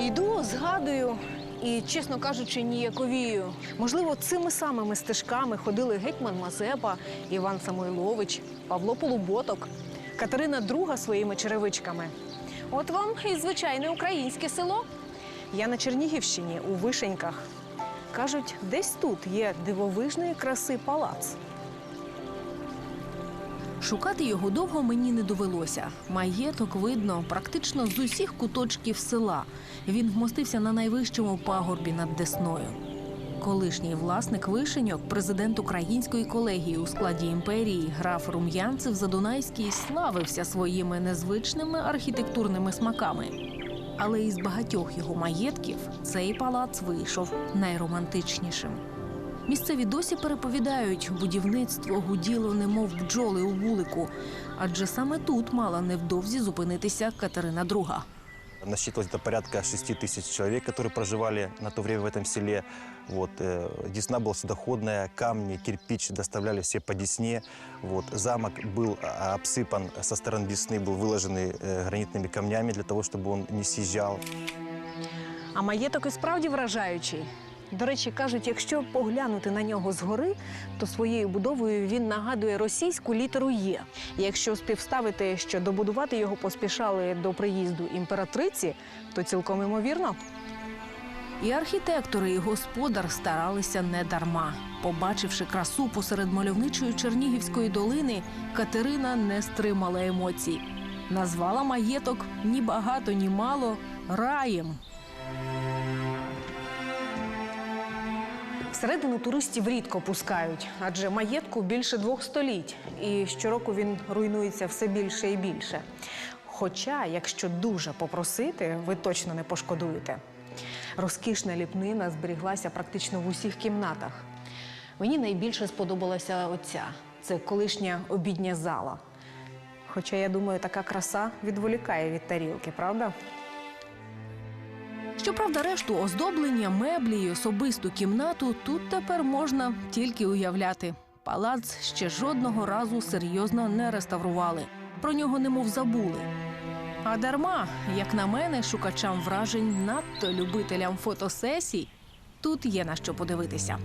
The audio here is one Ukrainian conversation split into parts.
Йду, згадую і, чесно кажучи, ніяковію. Можливо, цими самими стежками ходили гетьман Мазепа, Іван Самойлович, Павло Полуботок, Катерина II своїми черевичками. От вам і звичайне українське село. Я на Чернігівщині у Вишеньках. Кажуть, десь тут є дивовижної краси палац. Шукати його довго мені не довелося. Маєток видно практично з усіх куточків села. Він вмостився на найвищому пагорбі над Десною. Колишній власник вишеньок, президент української колегії у складі імперії, граф Рум'янцев Задунайський славився своїми незвичними архітектурними смаками. Але із багатьох його маєтків цей палац вийшов найромантичнішим. Місцеві досі переповідають, будівництво гуділо, немов бджоли у вулику, адже саме тут мала невдовзі зупинитися Катерина II. Насчитывалось до порядка 6 тысяч человек, которые проживали на то время в этом селе. Вот, э, Десна была судоходная, камни, кирпич доставляли все по Десне. Вот, замок был а, обсыпан со стороны Десны, был выложенный э, гранитными камнями для того, чтобы он не съезжал. А маєток і справді вражаючий. До речі, кажуть, якщо поглянути на нього згори, то своєю будовою він нагадує російську літеру Є. Якщо співставити, що добудувати його поспішали до приїзду імператриці, то цілком імовірно. І архітектори, і господар старалися не дарма. Побачивши красу посеред мальовничої Чернігівської долини, Катерина не стримала емоцій. Назвала маєток ні багато, ні мало раєм. Всередину туристів рідко пускають, адже маєтку більше двох століть, і щороку він руйнується все більше і більше. Хоча, якщо дуже попросити, ви точно не пошкодуєте. Розкішна ліпнина зберіглася практично в усіх кімнатах. Мені найбільше сподобалася оця це колишня обідня зала. Хоча, я думаю, така краса відволікає від тарілки, правда? Щоправда, решту оздоблення, меблі й особисту кімнату тут тепер можна тільки уявляти. Палац ще жодного разу серйозно не реставрували. Про нього немов забули. А дарма, як на мене, шукачам вражень, надто любителям фотосесій, тут є на що подивитися.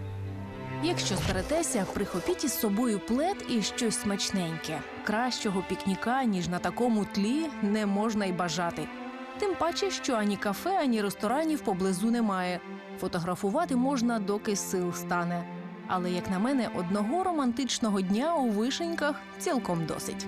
Якщо зберетеся, прихопіть із собою плед і щось смачненьке. Кращого пікніка, ніж на такому тлі, не можна й бажати. Тим паче, що ані кафе, ані ресторанів поблизу немає. Фотографувати можна, доки сил стане. Але, як на мене, одного романтичного дня у вишеньках цілком досить.